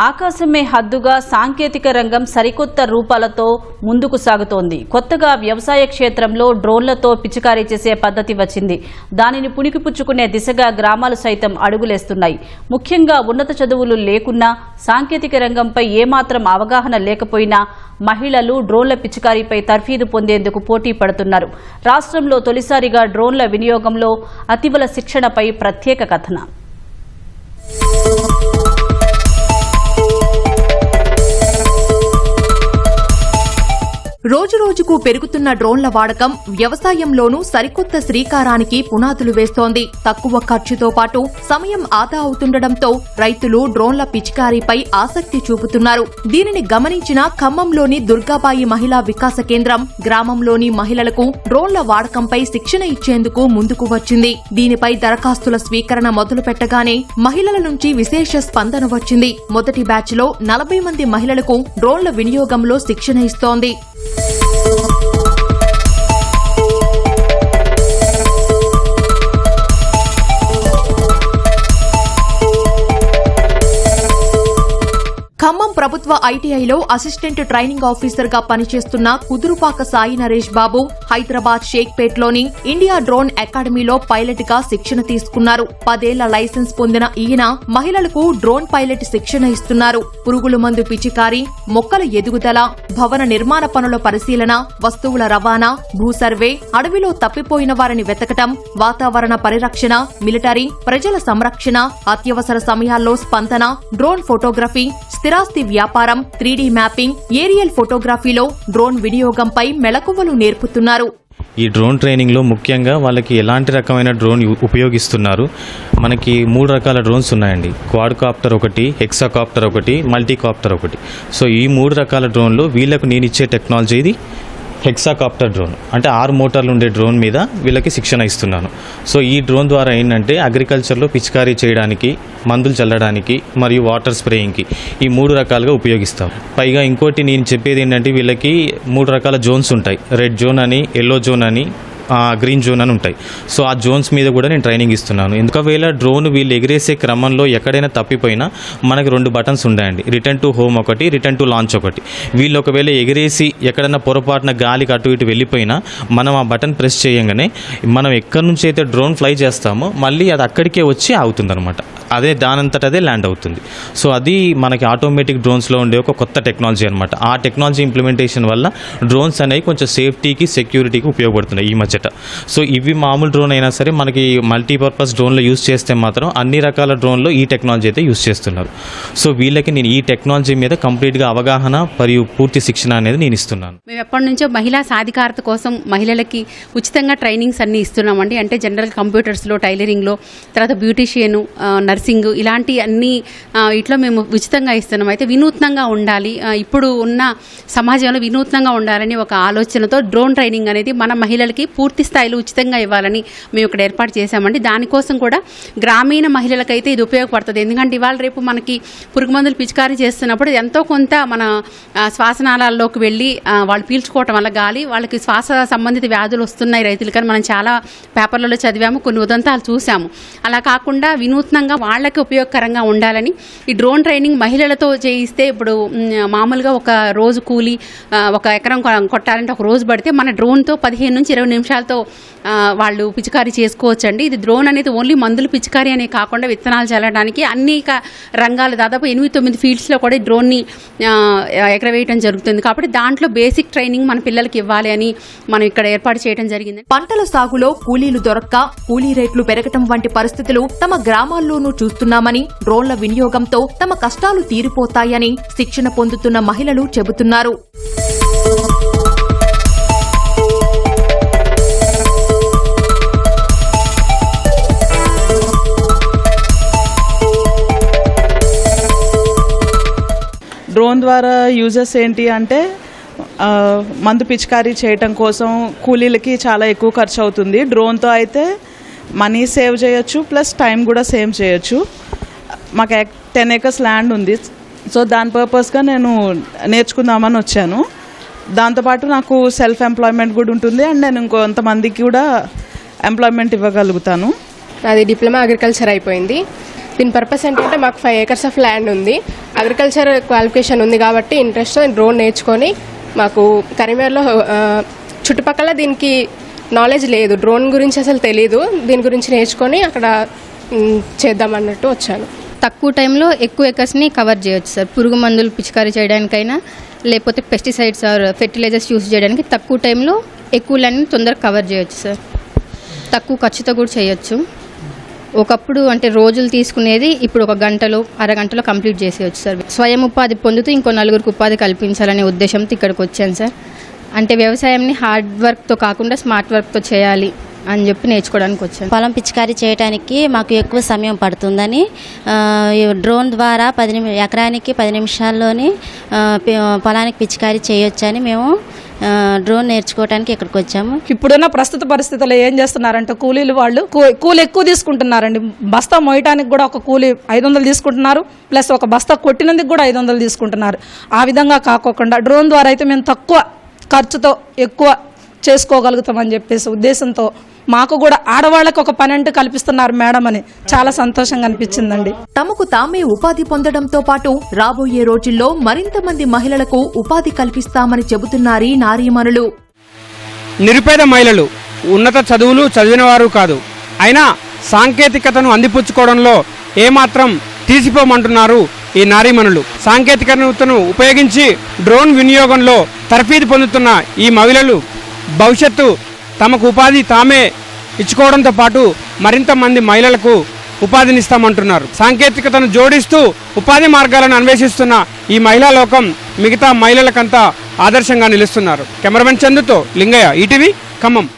ఆకాశమే హద్దుగా సాంకేతిక రంగం సరికొత్త రూపాలతో ముందుకు సాగుతోంది. కొత్తగా వ్యవసాయ క్షేత్రంలో డ్రోన్లతో పిచికారీ చేసే పద్ధతి వచ్చింది. దానిని పుణికిపుచ్చుకునే దిశగా గ్రామాలు సైతం అడుగులేస్తున్నాయి. ముఖ్యంగా ఉన్నత చదువులు లేకున్నా సాంకేతిక రంగంపై ఏమాత్రం అవగాహన లేకపోయినా మహిళలు డ్రోన్ల పిచికారీపై తర్ఫీదు పొందేందుకు పోటీ పడుతున్నారు. రాష్ట్రంలో తొలిసారిగా డ్రోన్ల వినియోగంలో అతిబల శిక్షణపై ప్రత్యేక కథనం. రోజురోజుకు పెరుగుతున్న డ్రోన్ల వాడకం వ్యవసాయంలోనూ సరికొత్త శ్రీకారానికి పునాదులు వేస్తోంది. తక్కువ ఖర్చుతో పాటు సమయం ఆదా అవుతుండటంతో రైతులు డ్రోన్ల పిచికారీపై ఆసక్తి చూపుతున్నారు. దీనిని గమనించిన ఖమ్మంలోని దుర్గాబాయి మహిళా వికాస కేంద్రం గ్రామంలోని మహిళలకు డ్రోన్ల వాడకంపై శిక్షణ ఇచ్చేందుకు ముందుకు వచ్చింది. దీనిపై దరఖాస్తుల స్వీకరణ మొదలు పెట్టగానే మహిళల నుంచి విశేష స్పందన వచ్చింది. మొదటి బ్యాచ్లో నలభై మంది మహిళలకు డ్రోన్ల వినియోగంలో శిక్షణ ఇస్తోంది. เขา ఖమ్మం ప్రభుత్వ ఐటీఐలో అసిస్టెంట్ ట్రైనింగ్ ఆఫీసర్గా పనిచేస్తున్న కుదురుపాక సాయి నరేష్ బాబు హైదరాబాద్ షేక్పేట్లోని ఇండియా డ్రోన్ అకాడమీలో పైలట్గా శిక్షణ తీసుకున్నారు. పదేళ్ళ లైసెన్స్ పొందిన ఈయన మహిళలకు డ్రోన్ పైలట్ శిక్షణ ఇస్తున్నారు. పురుగుల మందు పిచికారి మొక్కల ఎదుగుదల భవన నిర్మాణ పనుల పరిశీలన వస్తువుల రవాణా భూసర్వే అడవిలో తప్పిపోయిన వారిని వెతకటం వాతావరణ పరిరక్షణ మిలిటరీ ప్రజల సంరక్షణ అత్యవసర సమయాల్లో స్పందన డ్రోన్ ఫోటోగ్రఫీ స్థిరాస్తి వ్యాపారం త్రీడీ మ్యాపింగ్ ఏరియల్ ఫోటోగ్రఫీలో డ్రోన్ వినియోగంపై మెళకువలు నేర్పుతున్నారు. ఈ డ్రోన్ ట్రైనింగ్లో ముఖ్యంగా వాళ్ళకి ఎలాంటి రకమైన డ్రోన్ ఉపయోగిస్తున్నారు? మనకి మూడు రకాల డ్రోన్స్ ఉన్నాయండి. క్వాడ్ కాప్టర్ ఒకటి హెక్సాకాప్టర్ ఒకటి మల్టీకాప్టర్ ఒకటి. సో ఈ మూడు రకాల డ్రోన్లు వీళ్ళకు నేను ఇచ్చే టెక్నాలజీ ఇది. Hexacopter drone. అంటే ఆరు మోటార్లు ఉండే డ్రోన్ మీద వీళ్ళకి శిక్షణ ఇస్తున్నాను. సో ఈ డ్రోన్ ద్వారా ఏంటంటే అగ్రికల్చర్లో పిచికారీ చేయడానికి మందులు చల్లడానికి మరియు వాటర్ స్ప్రేయింగ్కి ఈ మూడు రకాలుగా ఉపయోగిస్తాం. పైగా ఇంకోటి నేను చెప్పేది ఏంటంటే వీళ్ళకి మూడు రకాల జోన్స్ ఉంటాయి. రెడ్ జోన్ అని ఎల్లో జోన్ అని గ్రీన్ జోన్ అని ఉంటాయి. సో ఆ జోన్స్ మీద కూడా నేను ట్రైనింగ్ ఇస్తున్నాను. ఎందుకవేళ డ్రోన్ వీళ్ళు ఎగిరేసే క్రమంలో ఎక్కడైనా తప్పిపోయినా మనకి రెండు బటన్స్ ఉన్నాయండి రిటర్న్ టు హోమ్ ఒకటి రిటర్న్ టు లాంచ్ ఒకటి. వీళ్ళు ఒకవేళ ఎగిరేసి ఎక్కడైనా పొరపాటున గాలికి అటు ఇటు వెళ్ళిపోయినా మనం ఆ బటన్ ప్రెస్ చేయగానే మనం ఎక్కడి నుంచి అయితే డ్రోన్ ఫ్లై చేస్తామో మళ్ళీ అది అక్కడికే వచ్చి ఆగుతుందన్నమాట. అదే దానంతట అదే ల్యాండ్ అవుతుంది. సో అది మనకి ఆటోమేటిక్ డ్రోన్స్లో ఉండే ఒక కొత్త టెక్నాలజీ అనమాట ఆ టెక్నాలజీ ఇంప్లిమెంటేషన్ వల్ల డ్రోన్స్ అనేవి కొంచెం సేఫ్టీకి సెక్యూరిటీకి ఉపయోగపడుతున్నాయి ఈ మధ్యట. సో ఇవి మామూలు డ్రోన్ అయినా సరే మనకి మల్టీపర్పస్ డ్రోన్లో యూస్ చేస్తే మాత్రం అన్ని రకాల డ్రోన్లో ఈ టెక్నాలజీ అయితే యూస్ చేస్తున్నారు. సో వీళ్ళకి నేను ఈ టెక్నాలజీ మీద కంప్లీట్గా అవగాహన మరియు పూర్తి శిక్షణ అనేది నేను ఇస్తున్నాను. మేము ఎప్పటి నుంచో మహిళా సాధికారత కోసం మహిళలకి ఉచితంగా ట్రైనింగ్స్ అన్ని ఇస్తున్నామండి. అంటే జనరల్ కంప్యూటర్స్లో టైలరింగ్లో తర్వాత బ్యూటీషియన్ నర్సింగ్ ఇలాంటి అన్ని ఇట్లా మేము ఉచితంగా ఇస్తున్నాం. అయితే వినూత్నంగా ఉండాలి. ఇప్పుడు ఉన్న సమాజంలో వినూత్నంగా ఉండాలని ఒక ఆలోచనతో డ్రోన్ ట్రైనింగ్ అనేది మన మహిళలకి పూర్తి స్థాయిలో ఉచితంగా ఇవ్వాలని మేము ఇక్కడ ఏర్పాటు చేశామండి. దానికోసం కూడా గ్రామీణ మహిళలకైతే ఇది ఉపయోగపడుతుంది. ఎందుకంటే ఇవాళ రేపు మనకి పురుగు మందులు పిచికారీ చేస్తున్నప్పుడు ఎంతో కొంత మన శ్వాసనాళాల్లోకి వెళ్ళి వాళ్ళు పీల్చుకోవటం వల్ల గాలి వాళ్ళకి శ్వాస సంబంధిత వ్యాధులు వస్తున్నాయి రైతులు కానీ మనం చాలా పేపర్లలో చదివాము కొన్ని ఉదంతాలు చూసాము అలా కాకుండా వినూత్నంగా వాళ్ళకి ఉపయోగకరంగా ఉండాలని ఈ డ్రోన్ ట్రైనింగ్ మహిళలతో చేయిస్తే ఇప్పుడు మామూలుగా ఒక రోజు కూలి ఒక ఎకరం కొట్టాలంటే ఒక రోజు పడితే మన డ్రోన్తో పదిహేను నుంచి ఇరవై నిమిషాలతో వాళ్ళు పిచికారీ చేసుకోవచ్చు అండి ఇది డ్రోన్ అనేది ఓన్లీ మందులు పిచికారీ అనే కాకుండా విత్తనాలు చల్లడానికి అనేక రంగాలు దాదాపు ఎనిమిది తొమ్మిది ఫీల్డ్స్లో కూడా ఈ డ్రోన్ని ఎగరవేయడం జరుగుతుంది. కాబట్టి దాంట్లో బేసిక్ ట్రైనింగ్ మన పిల్లలకి ఇవ్వాలి అని మనం ఇక్కడ ఏర్పాటు చేయడం జరిగింది. పంటల సాగులో కూలీలు దొరక్క కూలీ రేట్లు పెరగటం వంటి పరిస్థితులు తమ గ్రామాల్లోనూ చూస్తున్నామని డ్రోన్ల వినియోగంతో తమ కష్టాలు తీరిపోతాయని శిక్షణ పొందుతున్న మహిళలు చెబుతున్నారు. డ్రోన్ ద్వారా యూజెస్ ఏంటి అంటే మందు పిచికారీ చేయటం కోసం కూలీలకి చాలా ఎక్కువ ఖర్చు అవుతుంది. డ్రోన్తో అయితే మనీ సేవ్ చేయొచ్చు ప్లస్ టైం కూడా సేవ్ చేయొచ్చు. మాకు టెన్ ఏకర్స్ ల్యాండ్ ఉంది. సో దాని పర్పస్గా నేను నేర్చుకుందామని వచ్చాను. దాంతోపాటు నాకు సెల్ఫ్ ఎంప్లాయ్మెంట్ కూడా ఉంటుంది. అండ్ నేను ఇంకొంతమందికి కూడా ఎంప్లాయ్మెంట్ ఇవ్వగలుగుతాను. నాది డిప్లొమా అగ్రికల్చర్ అయిపోయింది. దీని పర్పస్ ఏంటంటే మాకు ఫైవ్ ఏకర్స్ ఆఫ్ ల్యాండ్ ఉంది. అగ్రికల్చర్ క్వాలిఫికేషన్ ఉంది కాబట్టి ఇంట్రెస్ట్ డ్రోన్ నేర్చుకొని మాకు కరీంనగర్లో చుట్టుపక్కల దీనికి నాలెడ్జ్ లేదు. డ్రోన్ గురించి అసలు తెలీదు. దీని గురించి నేర్చుకొని అక్కడ చేద్దామన్నట్టు వచ్చాను. తక్కువ టైంలో ఎక్కువ ఎకర్స్ని కవర్ చేయొచ్చు సార్. పురుగు మందులు పిచికారీ చేయడానికైనా లేకపోతే పెస్టిసైడ్స్ ఆర్ ఫెర్టిలైజర్స్ యూస్ చేయడానికి తక్కువ టైంలో ఎక్కువ ల్యాండ్ని తొందరగా కవర్ చేయొచ్చు సార్. తక్కువ ఖర్చుతో కూడా చేయొచ్చు. ఒకప్పుడు అంటే రోజులు తీసుకునేది ఇప్పుడు ఒక గంటలో అరగంటలో కంప్లీట్ చేసేయచ్చు సార్. స్వయం ఉపాధి పొందుతూ ఇంకో నలుగురికి ఉపాధి కల్పించాలనే ఉద్దేశంతో ఇక్కడికి వచ్చాను సార్. అంటే వ్యవసాయంని హార్డ్ వర్క్తో కాకుండా స్మార్ట్ వర్క్తో చేయాలి అని చెప్పి నేర్చుకోవడానికి వచ్చాను. పొలం పిచికారీ చేయడానికి మాకు ఎక్కువ సమయం పడుతుందని డ్రోన్ ద్వారా పది నిమి ఎకరానికి పది నిమిషాల్లోని పొలానికి పిచికారీ చేయొచ్చని మేము డ్రోన్ నేర్చుకోవడానికి ఇక్కడికి వచ్చాము. ఇప్పుడున్న ప్రస్తుత పరిస్థితుల్లో ఏం చేస్తున్నారంటే కూలీలు వాళ్ళు కూ- కూలి ఎక్కువ తీసుకుంటున్నారండి. బస్తా మోయటానికి కూడా ఒక కూలి ఐదు వందలు తీసుకుంటున్నారు ప్లస్ ఒక బస్తా కొట్టినందుకు కూడా ఐదు వందలు తీసుకుంటున్నారు. ఆ విధంగా కాకోకుండా డ్రోన్ ద్వారా అయితే మేము తక్కువ ఖర్చుతో ఎక్కువ చేసుకోగలుగుతామని చెప్పేసి ఉద్దేశంతో మాకు కూడా ఆడవాళ్ళకి ఒక పని అంటూ కల్పిస్తున్నారు మేడం అని చాలా సంతోషంగా అనిపించిందండి. తమకు తామే ఉపాధి పొందడంతో పాటు రాబోయే రోజుల్లో మరింత మంది మహిళలకు ఉపాధి కల్పిస్తామని చెబుతున్నారీ నారీమణులు. నిరుపేద మహిళలు ఉన్నత చదువులు చదివిన వారు కాదు. అయినా సాంకేతికతను అందిపుచ్చుకోవడంలో ఏమాత్రం తీసిపోమంటున్నారు ఈ నారీమణులు సాంకేతికతను ఉపయోగించి డ్రోన్ వినియోగంలో తర్ఫీదు పొందుతున్న ఈ మహిళలు భవిష్యత్తు తమకు ఉపాధి తామే ఇచ్చుకోవడంతో పాటు మరింత మంది మహిళలకు ఉపాధినిస్తామంటున్నారు. సాంకేతికతను జోడిస్తూ ఉపాధి మార్గాలను అన్వేషిస్తున్న ఈ మహిళా లోకం మిగతా మహిళలకంతా ఆదర్శంగా నిలుస్తున్నారు. కెమెరామెన్ చందుతో లింగయ్య ఈటీవీ ఖమ్మం.